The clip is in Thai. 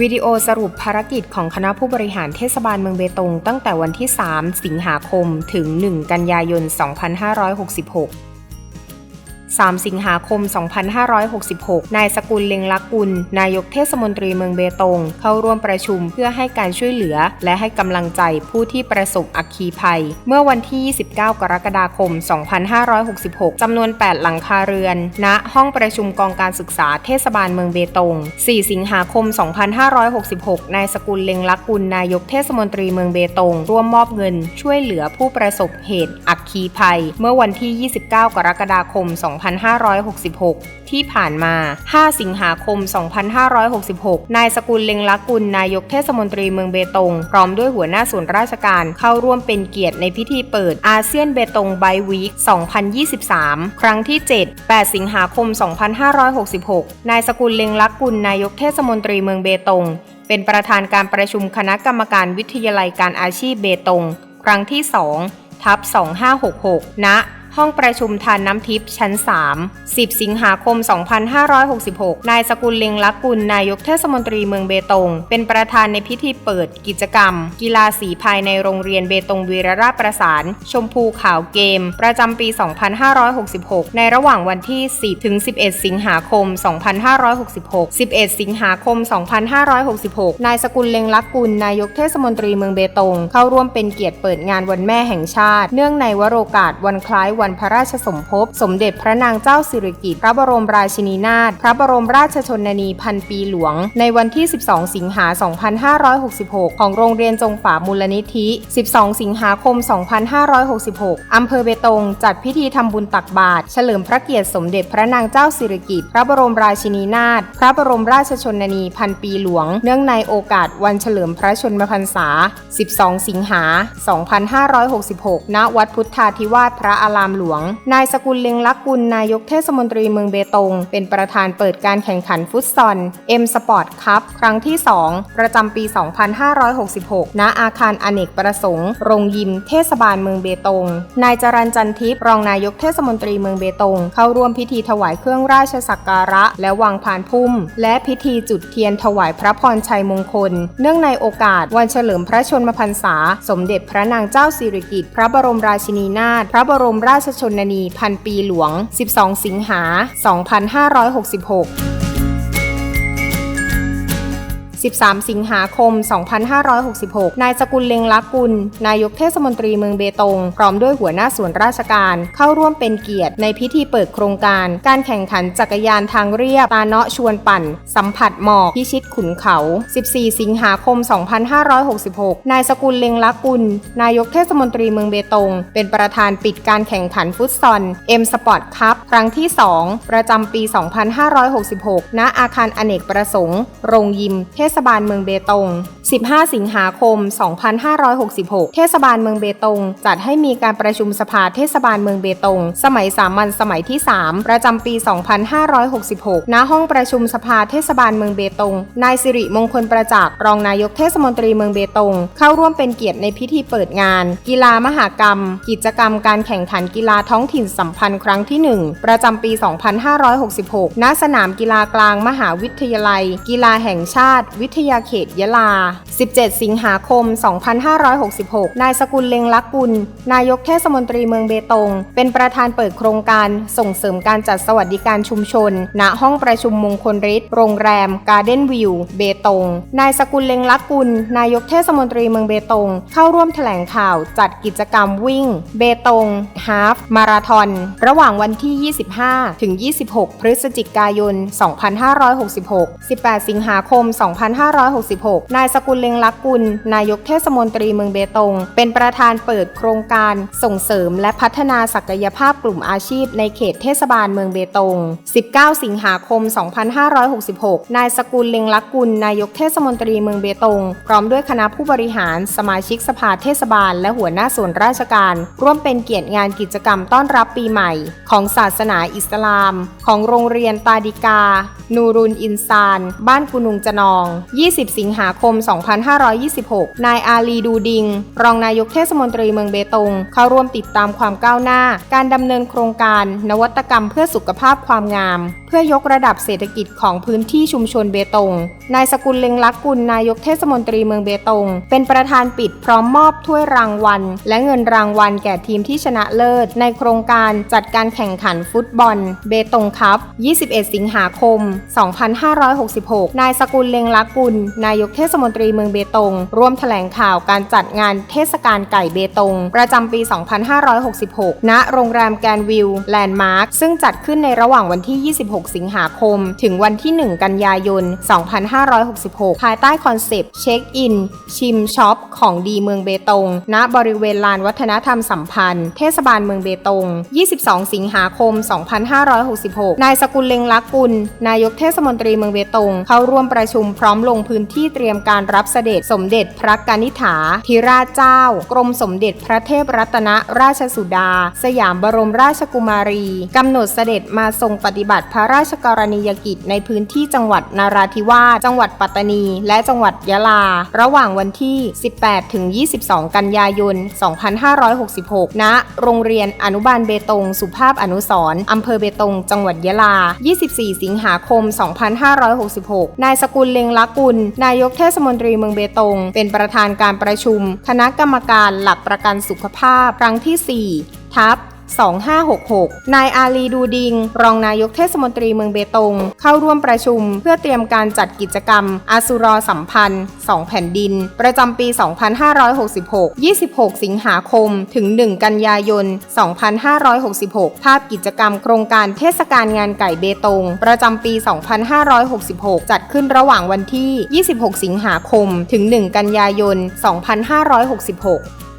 วิดีโอสรุปภารกิจของคณะผู้บริหารเทศบาลเมืองเบตงตั้งแต่วันที่ 3 สิงหาคม ถึง 1 กันยายน 2566 3 สิงหาคม 2566 นายสกุลเล็งลักกุล นายกเทศมนตรีเมืองเบตง เข้าร่วมประชุมเพื่อให้การช่วยเหลือ และให้กำลังใจผู้ที่ประสบอัคคีภัย เมื่อวันที่ 29 กรกฎาคม 2566 จำนวน 8 หลังคาเรือน ณ ห้องประชุมกองการศึกษาเทศบาลเมืองเบตง 4 สิงหาคม 2566 นายสกุลเล็งลักกุล นายกเทศมนตรีเมืองเบตง ร่วมมอบเงินช่วยเหลือผู้ประสบเหตุอัค คีภัย เมื่อวันที่ 29 กรกฎาคม 2566 ที่ผ่านมา 5 สิงหาคม 2566 นายสกุลเล็งลักกุล นายกเทศมนตรีเมืองเบตง พร้อมด้วยหัวหน้าส่วนราชการเข้าร่วมเป็นเกียรติในพิธีเปิดอาเซียนเบตงไบวีค2023 ครั้งที่ 7 8 สิงหาคม 2566 นายสกุลเล็งลักกุล นายกเทศมนตรีเมืองเบตง เป็นประธานการประชุมคณะกรรมการวิทยาลัยการอาชีพเบตง ครั้งที่ 2 2566 ณ ห้องประชุมทานน้ำทิพย์ชั้น 3 10 สิงหาคม 2566 นายสกุลเล็งลักกุล นายกเทศมนตรีเมืองเบตง เป็นประธานในพิธีเปิดกิจกรรม กีฬาสีภายในโรงเรียนเบตงวีรราชประสาน ชมพูขาวเกม ประจำปี 2566 ในระหว่างวันที่ 10 ถึง 11 สิงหาคม 2566 11 สิงหาคม 2566 นายสกุลเล็งลักกุล นายกเทศมนตรีเมืองเบตง เข้าร่วมเป็นเกียรติเปิดงานวันแม่แห่งชาติ เนื่องในวโรกาสวันคล้ายวันวันพระราชสมภพ สมเด็จพระนางเจ้าสิริกิติ์พระบรมราชินีนาถพระบรมราชชนนีพันปีหลวง ในวันที่ 12 สิงหา 2566 ของโรงเรียนจงฝามูลนิธิ 12 สิงหาคม 2566 อำเภอเบตง จัดพิธีทำบุญตักบาตรเฉลิมพระเกียรติสมเด็จพระนางเจ้าสิริกิติ์พระบรมราชินีนาถพระบรมราชชนนีพันปีหลวง เนื่องในโอกาสวันเฉลิมพระชนมพรรษา 12 สิงหา 2566 ณ วัดพุทธาธิวาสพระอารามหลวง นายสกุลเล็งลักกุลนายกเทศมนตรีเมืองเบตง เป็นประธานเปิดการแข่งขันฟุตซอลเอ็มสปอร์ตคัพครั้งที่ 2 ประจำปี 2566 ณ อาคารอเนกประสงค์ โรงยิมเทศบาลเมืองเบตง นายจรันจันทิพย์รองนายกเทศมนตรีเมืองเบตง เข้าร่วมพิธีถวายเครื่องราชสักการะ และวางพานพุ่ม และพิธีจุดเทียนถวายพระพรชัยมงคล เนื่องในโอกาสวันเฉลิมพระชนมพรรษา สมเด็จพระนางเจ้าสิริกิติ์พระบรมราชินีนาถพระบรมราชชนนีพันปีหลวง 12 สิงหา 2566 13 สิงหาคม 2566 นายสกุลเล็งลักกุล นายกเทศมนตรีเมืองเบตง พร้อมด้วยหัวหน้าส่วนราชการ เข้าร่วมเป็นเกียรติในพิธีเปิดโครงการ การแข่งขันจักรยานทางเรียบตาเนาะชวนปั่น สัมผัสหมอกพิชิตขุนเขา 14 สิงหาคม 2566 นายสกุลเล็งลักกุล นายกเทศมนตรีเมืองเบตง เป็นประธานปิดการแข่งขันฟุตซอลเอ็มสปอร์ตคัพครั้งที่ 2 ประจำปี 2566 ณอาคารอเนกประสงค์ โรงยิมเทศศบาลเมืองเบตง 15 สิงหาคม 2566 เทศบาลเมืองเบตง จัดให้มีการประชุมสภาเทศบาลเมืองเบตง สมัยสามัญสมัยที่ 3 ประจำปี 2566 ณ ห้องประชุมสภาเทศบาลเมืองเบตง นายสิริมงคลประจักษ์รองนายกเทศมนตรีเมืองเบตง เข้าร่วมเป็นเกียรติในพิธีเปิดงาน กีฬามหากรรม กิจกรรมการแข่งขันกีฬาท้องถิ่นสัมพันธ์ครั้งที่ 1 ประจำปี 2566 ณ สนามกีฬากลางมหาวิทยาลัย กีฬาแห่งชาติวิทยาเขตยะลา 17 สิงหาคม 2566 นายสกุลเล็งลักกุล นายกเทศมนตรีเมืองเบตง เป็นประธานเปิดโครงการส่งเสริมการจัดสวัสดิการชุมชน ณ ห้องประชุมมงคลฤทธิ์ โรงแรมการ์เด้นวิว เบตง นายสกุลเล็งลักกุล นายกเทศมนตรีเมืองเบตง เข้าร่วมแถลงข่าวจัดกิจกรรมวิ่ง เบตงฮาฟมาราธอน ระหว่างวันที่ 25 ถึง 26 พฤศจิกายน 2566 18 สิงหาคม 25 2566 นายสกุลเล็งลักกุล นายกเทศมนตรีเมืองเบตง เป็นประธานเปิดโครงการส่งเสริมและพัฒนาศักยภาพกลุ่มอาชีพในเขตเทศบาลเมืองเบตง 19 สิงหาคม 2566 นายสกุลเล็งลักกุล นายกเทศมนตรีเมืองเบตง พร้อมด้วยคณะผู้บริหาร สมาชิกสภาเทศบาล และหัวหน้าส่วนราชการ ร่วมเป็นเกียรติงานกิจกรรมต้อนรับปีใหม่ ของศาสนาอิสลาม ของโรงเรียนตาดิกา นูรุนอินซาน บ้านกุนุงจนอง 20 สิงหาคม 2526 นายอาลีดูดิง รองนายกเทศมนตรีเมืองเบตง เข้าร่วมติดตามความก้าวหน้า การดำเนินโครงการ นวัตกรรมเพื่อสุขภาพความงาม เพื่อยกระดับเศรษฐกิจของพื้นที่ชุมชนเบตง นายสกุลเล็งลักกุลนายกเทศมนตรีเมืองเบตง เป็นประธานปิดพร้อมมอบถ้วยรางวัล และเงินรางวัลแก่ทีมที่ชนะเลิศ ในโครงการจัดการแข่งขันฟุตบอล เบตงคัพ 21 สิงหาคม2566 นายสกุลเลงลักกุล นายกเทศมนตรีเมืองเบตง ร่วมแถลงข่าวการจัดงานเทศกาลไก่เบตง ประจำปี 2566 ณ โรงแรมแกรนวิวแลนด์มาร์ค ซึ่งจัดขึ้นในระหว่างวันที่ 26 สิงหาคม ถึงวันที่ 1 กันยายน 2566 ภายใต้คอนเซปต์เช็คอิน ชิมช็อป ของดีเมืองเบตง ณ บริเวณลานวัฒนธรรมสัมพันธ์ เทศบาลเมืองเบตง 22 สิงหาคม 2566 นายสกุลเลงลักกุล นายกเทศมนตรีเมืองเบตง เข้าร่วมประชุมพร้อมลงพื้นที่เตรียมการรับเสด็จสมเด็จพระกนิษฐา ธิราชเจ้า กรมสมเด็จพระเทพรัตนราชสุดา สยามบรมราชกุมารีกำหนดเสด็จมาทรงปฏิบัติพระราชกรณียกิจในพื้นที่จังหวัดนาราธิวาสจังหวัดปัตตานี และจังหวัดยะลา ระหว่างวันที่ 18 ถึง 22 กันยายน 2566 ณ โรงเรียนอนุบาลเบตง สุภาพอนุสร์อำเภอเบตง จังหวัดยะลา 24 สิงหาคม 2566 นายสกุลเลงลักกุล นายกเทศมนตรีเมืองเบตง เป็นประธานการประชุม คณะกรรมการหลักประกันสุขภาพ ครั้งที่ 4 ทับ 2566 นายอาลีดูดิง รองนายกเทศมนตรีเมืองเบตง เข้าร่วมประชุม เพื่อเตรียมการจัดกิจกรรมอาสุรอสัมพันธ์ 2 แผ่นดิน ประจำปี 2566 26 สิงหาคม ถึง 1 กันยายน 2566 ภาพกิจกรรมโครงการเทศกาลงานไก่เบตง ประจำปี 2566 จัดขึ้นระหว่างวันที่ 26 สิงหาคม ถึง 1 กันยายน 2566